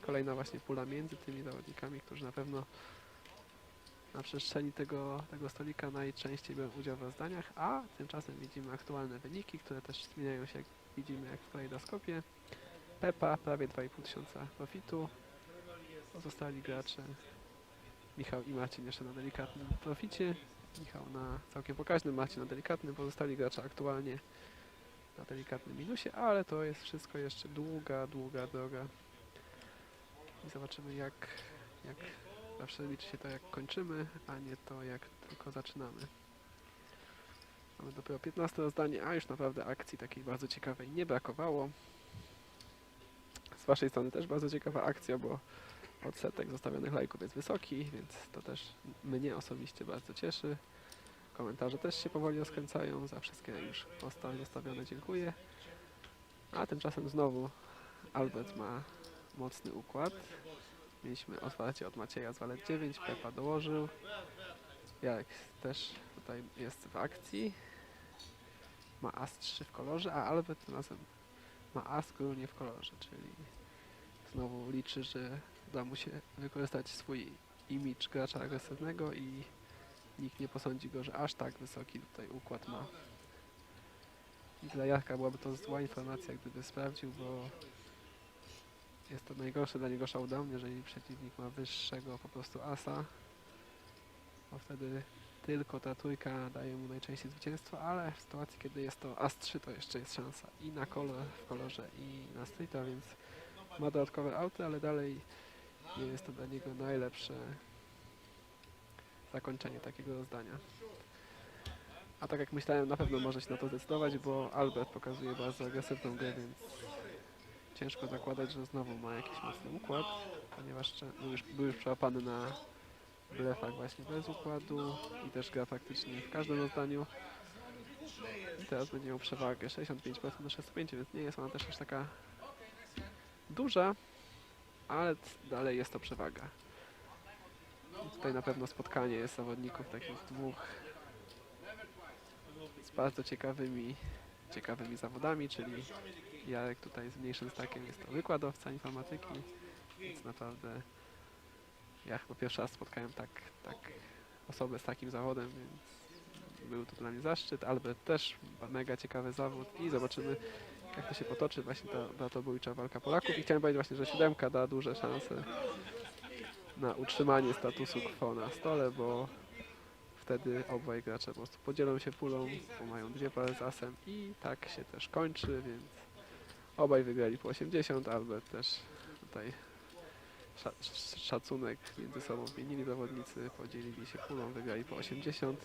kolejna właśnie pula między tymi zawodnikami, którzy na pewno na przestrzeni tego, tego stolika najczęściej biorą udział w rozdaniach, a tymczasem widzimy aktualne wyniki, które też zmieniają się, jak widzimy, jak w kalejdoskopie. Pepa prawie 2,5 tysiąca profitu. Pozostali gracze Michał i Marcin jeszcze na delikatnym proficie. Michał na całkiem pokaźnym, Marcin na delikatnym. Pozostali gracze aktualnie na delikatnym minusie, ale to jest wszystko jeszcze długa, długa droga. I zobaczymy jak, jak zawsze liczy się to jak kończymy, a nie to jak tylko zaczynamy. Mamy dopiero 15 rozdanie, a już naprawdę akcji takiej bardzo ciekawej nie brakowało. Z Waszej strony też bardzo ciekawa akcja, bo odsetek zostawionych lajków jest wysoki, więc to też mnie osobiście bardzo cieszy. Komentarze też się powoli rozkręcają, za wszystkie już posty zostawione dziękuję. A tymczasem znowu Albert ma mocny układ. Mieliśmy otwarcie od Macieja z walet 9, Pepa dołożył. Jarek też tutaj jest w akcji. Ma as 3 w kolorze, a Albert tym razem ma as nie w kolorze, czyli znowu liczy, że uda mu się wykorzystać swój imidż gracza agresywnego i nikt nie posądzi go, że aż tak wysoki tutaj układ ma. I dla Jarka byłaby to zła informacja, gdyby sprawdził, bo jest to najgorsze dla niego showdown, jeżeli przeciwnik ma wyższego po prostu asa, bo wtedy tylko ta trójka daje mu najczęściej zwycięstwo, ale w sytuacji, kiedy jest to as 3, to jeszcze jest szansa i na kolor w kolorze i na streeta, więc ma dodatkowe auty, ale dalej nie jest to dla niego najlepsze zakończenie takiego rozdania. A tak jak myślałem, na pewno może się na to zdecydować, bo Albert pokazuje bardzo agresywną grę, więc ciężko zakładać, że znowu ma jakiś mocny układ, ponieważ był już, był już przełapany na blefach właśnie bez układu i też gra praktycznie w każdym rozdaniu. I teraz będzie miał przewagę 65% do 65, więc nie jest ona też aż taka duża, ale dalej jest to przewaga. Tutaj na pewno spotkanie jest zawodników takich dwóch z bardzo ciekawymi, ciekawymi zawodami, czyli Jarek tutaj z mniejszym stakiem jest to wykładowca informatyki, więc naprawdę ja chyba pierwszy raz spotkałem tak, tak osobę z takim zawodem, więc był to dla mnie zaszczyt. Albert też mega ciekawy zawód i zobaczymy jak to się potoczy właśnie ta bratobójcza walka Polaków i chciałem powiedzieć właśnie, że siódemka da duże szanse na utrzymanie statusu quo na stole, bo wtedy obaj gracze po prostu podzielą się pulą, bo mają dwie pary z asem i tak się też kończy, więc obaj wygrali po 80, Albert też tutaj szacunek między sobą mienili zawodnicy, podzielili się pulą, wygrali po 80.